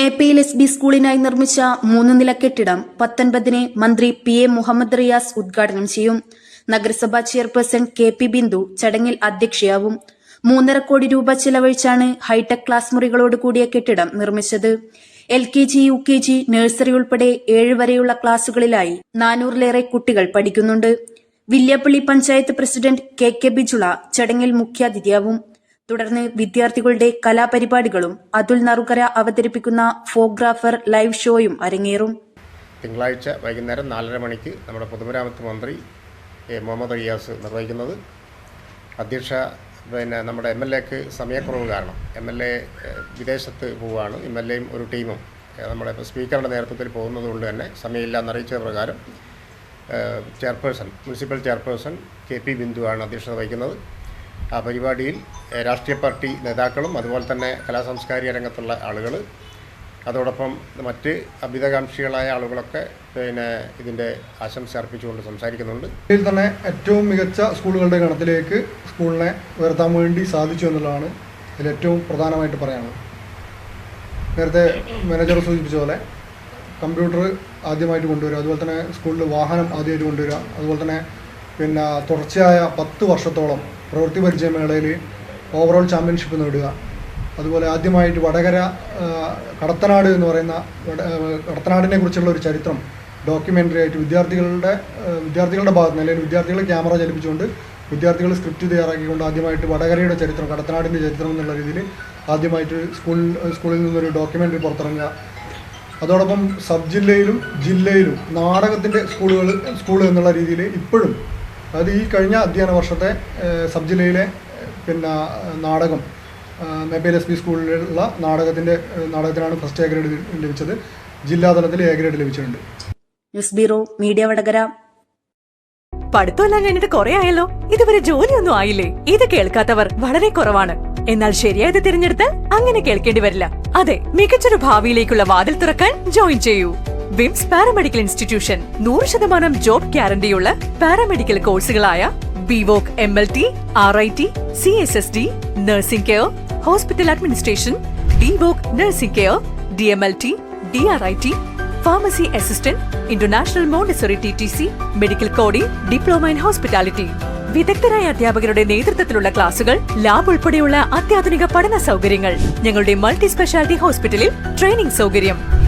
Meppayil S B സ്കൂളിനായി നിർമ്മിച്ച മൂന്ന് നില കെട്ടിടം പത്തൊൻപതിന് മന്ത്രി പി എ മുഹമ്മദ് റിയാസ് ഉദ്ഘാടനം ചെയ്യും. നഗരസഭാ ചെയർപേഴ്സൺ കെ പി ബിന്ദു ചടങ്ങിൽ അധ്യക്ഷയാവും. മൂന്നര കോടി രൂപ ചെലവഴിച്ചാണ് ഹൈടെക് ക്ലാസ് മുറികളോട് കൂടിയ കെട്ടിടം നിർമ്മിച്ചത്. L K G U K G nursery ഉൾപ്പെടെ ഏഴ് വരെയുള്ള ക്ലാസുകളിലായി നാനൂറിലേറെ കുട്ടികൾ പഠിക്കുന്നുണ്ട്. Villiappally panchayat president K K Bijula ചടങ്ങിൽ മുഖ്യാതിഥിയാവും. തുടർന്ന് വിദ്യാർത്ഥികളുടെ കലാപരിപാടികളും അതുൽ നറുക്കര അവതരിപ്പിക്കുന്ന ഫോഗ്രാഫർ ലൈവ് ഷോയും അരങ്ങേറും. തിങ്കളാഴ്ച വൈകുന്നേരം നാലര മണിക്ക് നമ്മുടെ പൊതുമരാമത്ത് മന്ത്രി എ. മുഹമ്മദ് റിയാസ് നിർവഹിക്കുന്നത്. അധ്യക്ഷ പിന്നെ നമ്മുടെ എം എൽ എക്ക് സമയക്കുറവ് കാരണം എം എൽ എ വിദേശത്ത് പോവുകയാണ്. എം എൽ എയും ഒരു ടീമും നമ്മുടെ സ്പീക്കറുടെ നേതൃത്വത്തിൽ പോകുന്നത് കൊണ്ട് തന്നെ സമയമില്ല എന്നറിയിച്ച പ്രകാരം chairperson municipal chairperson K P ബിന്ദുവാണ് അധ്യക്ഷത വഹിക്കുന്നത്. പരിപാടിയിൽ ഏഹ്, രാഷ്ട്രീയ പാർട്ടി നേതാക്കളും അതുപോലെ തന്നെ കലാസാംസ്കാരിക രംഗത്തുള്ള ആളുകൾ അതോടൊപ്പം മറ്റ് അഭിതകാംക്ഷികളായ ആളുകളൊക്കെ പിന്നെ ഇതിന്റെ ആശംസ അർപ്പിച്ചുകൊണ്ട് സംസാരിക്കുന്നുണ്ട്. ഇതിൽ തന്നെ ഏറ്റവും മികച്ച സ്കൂളുകളുടെ ഗണത്തിലേക്ക് സ്കൂളിനെ ഉയർത്താൻ വേണ്ടി സാധിച്ചു എന്നുള്ളതാണ് ഇതിൽ ഏറ്റവും പ്രധാനമായിട്ട് പറയാനുള്ളത്. നേരത്തെ മാനേജർ സൂചിപ്പിച്ച പോലെ കമ്പ്യൂട്ടർ ആദ്യമായിട്ട് കൊണ്ടുവരിക അതുപോലെ തന്നെ സ്കൂളിൽ വാഹനം ആദ്യമായിട്ട് കൊണ്ടുവരിക അതുപോലെ തന്നെ പിന്നെ തുടർച്ചയായ പത്ത് വർഷത്തോളം പ്രവൃത്തി പരിചയ മേളയിൽ ഓവറോൾ ചാമ്പ്യൻഷിപ്പ് നേടുക. അതുപോലെ ആദ്യമായിട്ട് വടകര കടത്തനാട് എന്ന് പറയുന്ന കടത്തനാടിനെ കുറിച്ചുള്ള ഒരു ചരിത്രം ഡോക്യുമെന്ററി ആയിട്ട് വിദ്യാർത്ഥികളുടെ വിദ്യാർത്ഥികളുടെ ഭാഗത്ത് നിന്ന് അല്ലെങ്കിൽ വിദ്യാർത്ഥികൾ ക്യാമറ ചലിപ്പിച്ചുകൊണ്ട് വിദ്യാർത്ഥികൾ സ്ക്രിപ്റ്റ് തയ്യാറാക്കിക്കൊണ്ട് ആദ്യമായിട്ട് വടകരയുടെ ചരിത്രം കടത്തനാടിന്റെ ചരിത്രം എന്നുള്ള രീതിയിൽ ആദ്യമായിട്ട് സ്കൂൾ സ്കൂളിൽ നിന്നൊരു ഡോക്യുമെന്ററി പുറത്തിറങ്ങുക. അതോടൊപ്പം സബ് ജില്ലയിലും ജില്ലയിലും നാടകത്തിന്റെ സ്കൂളുകൾ സ്കൂൾ എന്നുള്ള രീതിയിൽ ഇപ്പോഴും അതായത് ഈ കഴിഞ്ഞ അധ്യയന വർഷത്തെ സബ് ജില്ലയിലെ പിന്നെ നാടകം മേപ്പേൽ എസ് പി സ്കൂളിലുള്ള നാടകത്തിന്റെ നാടകത്തിനാണ് ഫസ്റ്റ് എ ഗ്രേഡ് ലഭിച്ചത്. ജില്ലാതലത്തിൽ എ ഗ്രേഡ് ലഭിച്ചിട്ടുണ്ട്. News bureau media Vadakara. പഠിത്തമെല്ലാം കഴിഞ്ഞിട്ട് കുറെ ആയല്ലോ? ഇതുവരെ ജോലിയൊന്നും ആയില്ലേ? ഇത് കേൾക്കാത്തവർ വളരെ കുറവാണ്. എന്നാൽ ശരിയായത് തിരഞ്ഞെടുത്ത് അങ്ങനെ കേൾക്കേണ്ടി വരില്ല. അതെ മികച്ചൊരു ഭാവിയിലേക്കുള്ള വാതിൽ തുറക്കാൻ ജോയിൻ ചെയ്യൂ. വിംസ് പാരാമെഡിക്കൽ ഇൻസ്റ്റിറ്റ്യൂഷൻ നൂറ് ശതമാനം ജോബ് ഗ്യാരണ്ടിയുള്ള paramedical കോഴ്സുകളായ BVoc M L T R I T C S S D nursing care hospital administration DVoc nursing care D M L T D R I T pharmacy assistant international Montessori T T C medical coding diploma in hospitality. വിദഗ്ധരായ അധ്യാപകരുടെ നേതൃത്വത്തിലുള്ള ക്ലാസുകൾ lab ഉൾപ്പെടെയുള്ള അത്യാധുനിക പഠന സൗകര്യങ്ങൾ. ഞങ്ങളുടെ multi speciality ഹോസ്പിറ്റലിൽ ട്രെയിനിംഗ് സൗകര്യം.